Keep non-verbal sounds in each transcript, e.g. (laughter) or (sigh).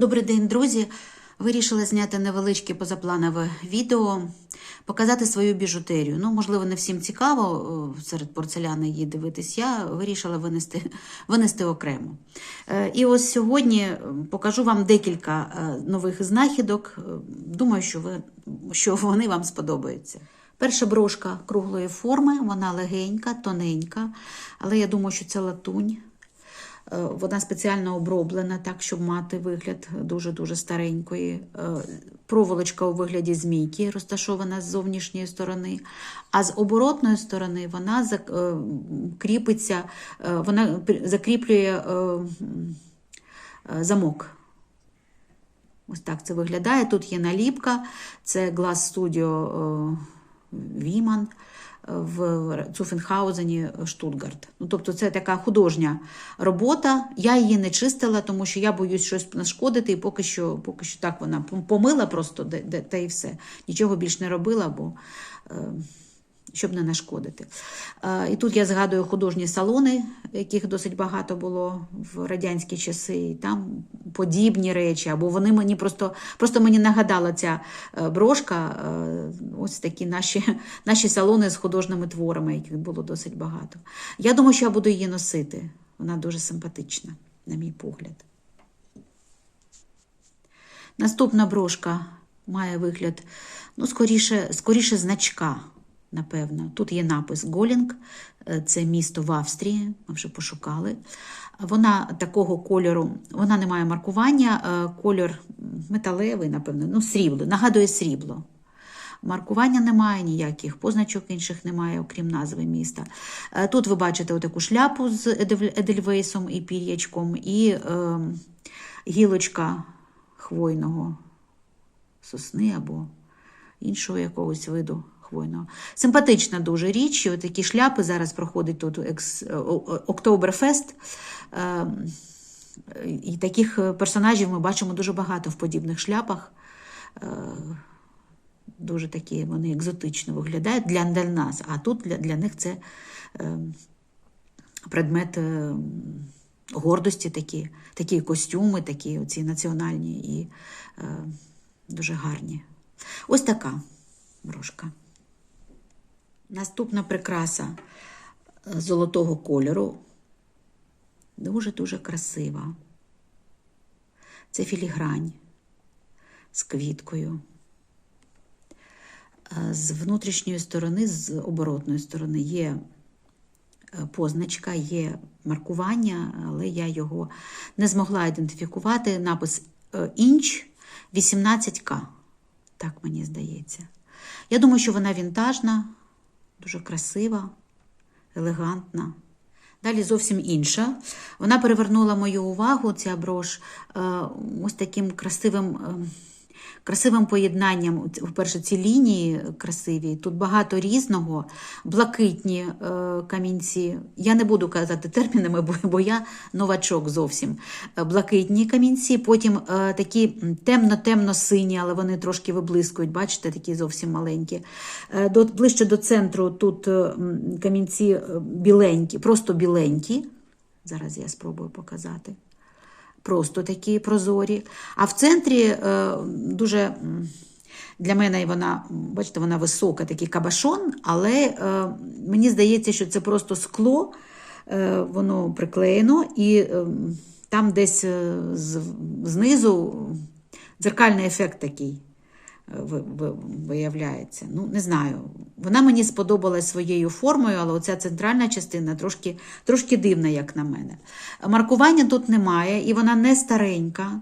Добрий день, друзі. Вирішила зняти невеличке позапланове відео, показати свою біжутерію. Ну, можливо, не всім цікаво серед порцеляни її дивитись. Я вирішила винести, (laughs) винести окремо. Е, І ось сьогодні е, покажу вам декілька е, нових знахідок. Е, Думаю, що, ви, що (laughs) вони вам сподобаються. Перша брошка круглої форми, вона легенька, тоненька, але я думаю, що це латунь. Е, Вона спеціально оброблена так, щоб мати вигляд дуже-дуже старенької. Е, Проволочка у вигляді змійки розташована з зовнішньої сторони, а з оборотної сторони вона зак- е, вона закріплює замок. Ось так це виглядає. Тут є наліпка, це Glass Studio Віман в Цуфенхаузені Штутгарт. Ну, тобто це така художня робота. Я її не чистила, тому що я боюсь щось нашкодити, і поки що, поки що так вона помила просто, де, де, та і все. Нічого більш не робила, бо е, щоб не нашкодити. І тут я згадую художні салони, яких досить багато було в радянські часи, і там подібні речі, або вони мені просто, просто мені нагадала ця е, брошка, е, ось такі наші, (laughs) наші салони з художніми творами, яких було досить багато. Я думаю, що я буду її носити. Вона дуже симпатична, на мій погляд. Наступна брошка має вигляд, ну, скоріше, скоріше значка, напевно. Тут є напис Голінг, е, це місто в Австрії, ми вже пошукали. Вона такого кольору, вона не має маркування, е, кольор металевий, напевно, ну, срібло, нагадує срібло. Маркування немає, ніяких позначок інших немає, окрім назви міста. Е, Тут ви бачите отаку шляпу з едельвейсом і пір'ячком, і е, гілочка хвойного сосни або іншого якогось виду хвойного. Симпатична дуже річ. і Такі шляпи зараз проходить тут екс... Октоберфест. Е, І таких персонажів ми бачимо дуже багато в подібних шляпах. Е, Дуже такі вони екзотично виглядають для, для нас, а тут для, для них це е, предмет е, гордості, такі, такі костюми, такі оці національні і е, дуже гарні. Ось така брошка. Наступна прикраса е, золотого кольору. Дуже-дуже красива. Це філігрань з квіткою. Е, З внутрішньої сторони, з оборотної сторони є е, позначка, є маркування, але я його не змогла ідентифікувати. Напис інч 18К. Так мені здається. Я думаю, що вона вінтажна, дуже красива, елегантна. Далі зовсім інша. Вона перевернула мою увагу, ця брош, е, ось таким красивим. Красивим поєднанням, по-перше, ці лінії красиві, тут багато різного, блакитні е, камінці. Я не буду казати термінами, бо, я новачок зовсім. Е, Блакитні камінці, потім е, такі темно-темно-сині, але вони трошки виблискують, бачите, такі зовсім маленькі. До, ближче до центру тут камінці біленькі, просто біленькі. Зараз я спробую показати просто такі прозорі. А в центрі е, дуже для мене вона, бачите, вона висока, такий кабашон, але е, мені здається, що це просто скло, е, воно приклеєно, і там десь знизу дзеркальний ефект такий ви- ви- виявляється. Ну, не знаю. Вона мені сподобалась своєю формою, але оця центральна частина трошки, трошки дивна, як на мене. Маркування тут немає, і вона не старенька.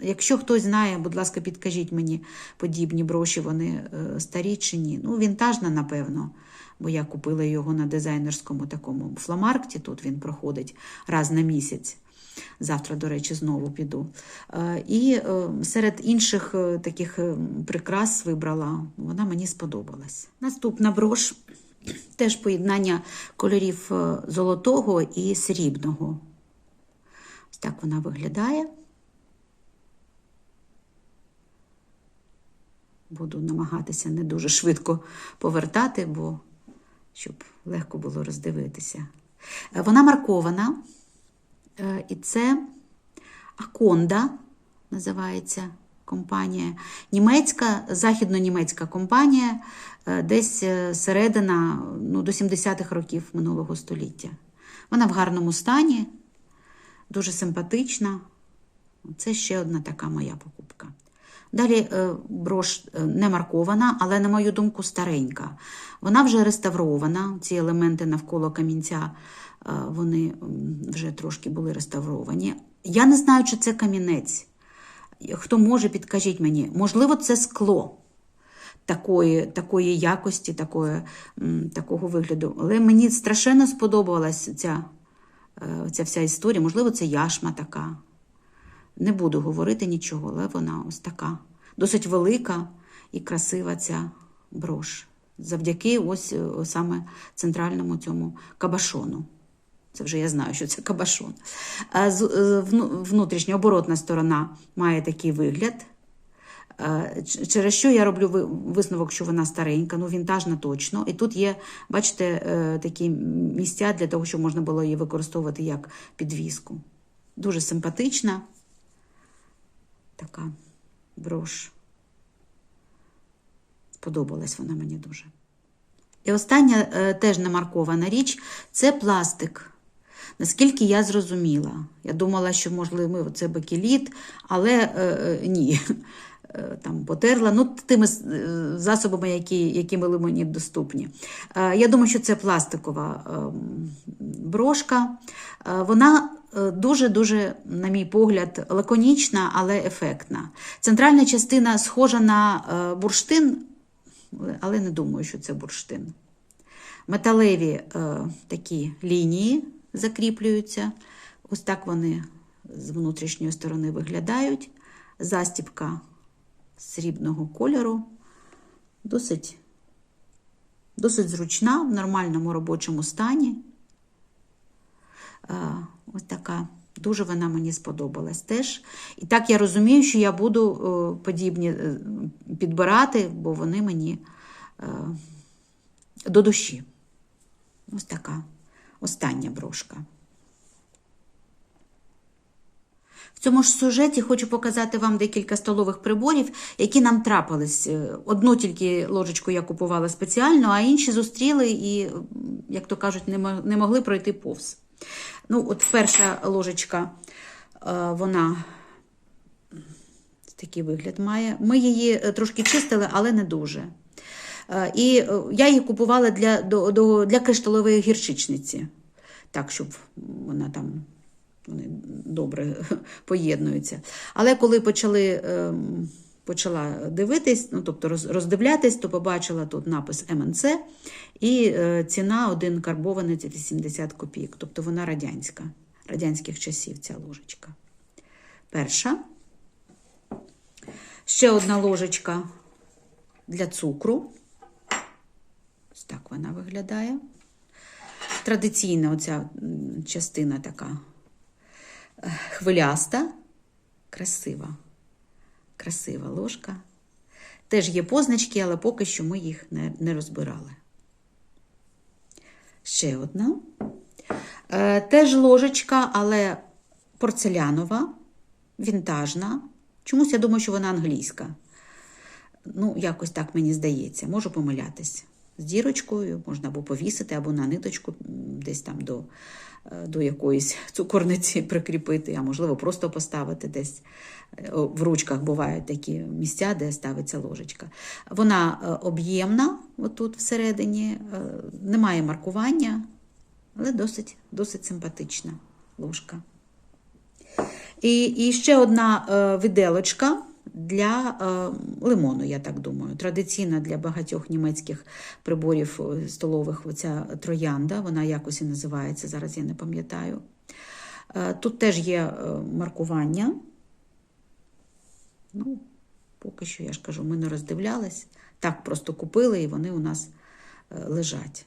Якщо хтось знає, будь ласка, підкажіть мені подібні броші, вони е, старі чи ні. Ну, вінтажна, напевно, бо я купила його на дизайнерському такому фломаркті. Тут він проходить раз на місяць. Завтра, до речі, знову піду. Е, І е, серед інших е, таких прикрас вибрала, вона мені сподобалась. Наступна брош теж поєднання кольорів золотого і срібного. Ось так вона виглядає. Буду намагатися не дуже швидко повертати, бо щоб легко було роздивитися. Е, Вона маркована, е, і це Аконда називається компанія. Німецька, західно-німецька компанія, е, десь середина ну, до 70-х років минулого століття. Вона в гарному стані, дуже симпатична. Це ще одна така моя покупка. Далі е, брош е, не маркована, але, на мою думку, старенька. Вона вже реставрована. Ці елементи навколо камінця е, вони вже трошки були реставровані. Я не знаю, чи це камінець. Хто може, підкажіть мені, можливо, це скло такої, такої якості, такої, такого вигляду. Але мені страшенно сподобалась ця, ця вся історія. Можливо, це яшма така. Не буду говорити нічого, але вона ось така. Досить велика і красива ця брош. Завдяки ось е, саме центральному цьому кабашону. Це вже я знаю, що це кабашон. Е, вну- Внутрішня оборотна сторона має такий вигляд. Е, Через що я роблю висновок, що вона старенька, ну вінтажна точно. І тут є, бачите, е, такі місця для того, щоб можна було її використовувати як підвіску. Дуже симпатична така брош. Сподобалась вона мені дуже. І остання е, теж намаркована річ це пластик. Наскільки я зрозуміла, я думала, що можливо це бакеліт, але е, е, ні. (laughs) Е, Там потерла, ну тими е, засобами, які, які були мені доступні. Е, Я думаю, що це пластикова ем, брошка. Е, Вона е, дуже-дуже, на мій погляд, лаконічна, але ефектна. Центральна частина схожа на е, бурштин, але не думаю, що це бурштин. Металеві е, такі лінії закріплюються. Ось так вони з внутрішньої сторони виглядають. Застібка срібного кольору. Досить, досить зручна, в нормальному робочому стані. Е, ось така. Дуже вона мені сподобалась теж. І так я розумію, що я буду е, подібні е, підбирати, бо вони мені е, до душі. Ось така остання брошка. В цьому ж сюжеті хочу показати вам декілька столових приборів, які нам трапились. Одну тільки ложечку я купувала спеціально, а інші зустріли і, як то кажуть, не могли пройти повз. Ну, от перша ложечка, е, вона такий вигляд має. Ми її е, трошки чистили, але не дуже. Е, І я її купувала для, до, для кришталової гірчичниці, так, щоб вона там вони добре (laughs) поєднуються. Але коли почали, ем, почала дивитись, ну, тобто роздивлятись, то побачила тут напис МНЦ і е, ціна один карбований це 80 копійок. Тобто вона радянська, радянських часів ця ложечка. Перша. Ще одна ложечка для цукру. Ось так вона виглядає. Традиційна оця частина така е, хвиляста, красива, красива ложка. Теж є позначки, але поки що ми їх не, не розбирали. Ще одна. Е, теж ложечка, але порцелянова, вінтажна. Чомусь я думаю, що вона англійська. Ну, якось так мені здається, можу помилятись. З дірочкою можна або повісити, або на ниточку десь там до, е, до якоїсь (laughs) цукорниці прикріпити, а можливо, просто поставити десь. Е, В ручках бувають такі місця, де ставиться ложечка. Вона е, об'ємна, отут всередині, немає маркування, але досить, досить симпатична ложка. І, і ще одна виделочка для е, лимону, я так думаю. Традиційна для багатьох німецьких приборів е, столових оця троянда, вона якось і називається, зараз я не пам'ятаю. Е, тут теж є е, маркування. Ну, поки що, я ж кажу, ми не роздивлялись. Так просто купили, і вони у нас е, лежать.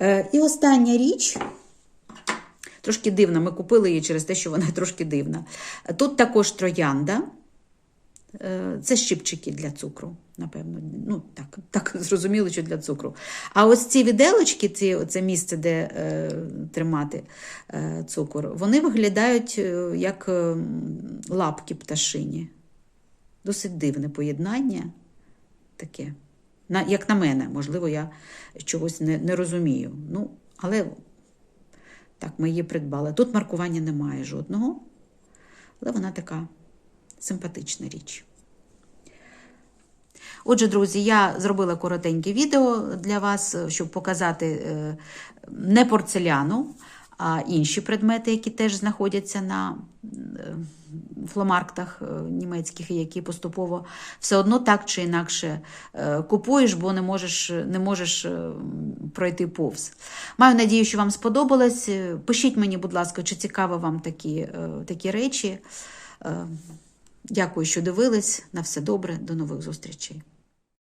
Е, і остання річ. Трошки дивна, ми купили її через те, що вона (laughs) трошки дивна. Тут також троянда. Е, Це щипчики для цукру, напевно. Ну, так, так (laughs) зрозуміло, що для цукру. А ось ці віделочки, ці, це місце, де е, тримати е, цукор, вони виглядають е, як е, лапки пташині. Досить дивне поєднання таке. На, як на мене, можливо, я чогось не, не розумію. Ну, але так, ми її придбали. Тут маркування немає жодного, але вона така симпатична річ. Отже, друзі, я зробила коротеньке відео для вас, щоб показати е, не порцеляну, а інші предмети, які теж знаходяться на е, фломарктах е, німецьких, які поступово все одно так чи інакше купуєш, бо не можеш, не можеш пройти повз. Маю надію, що вам сподобалось. Пишіть мені, будь ласка, чи цікаво вам такі, такі речі. Дякую, що дивились. На все добре, до нових зустрічей.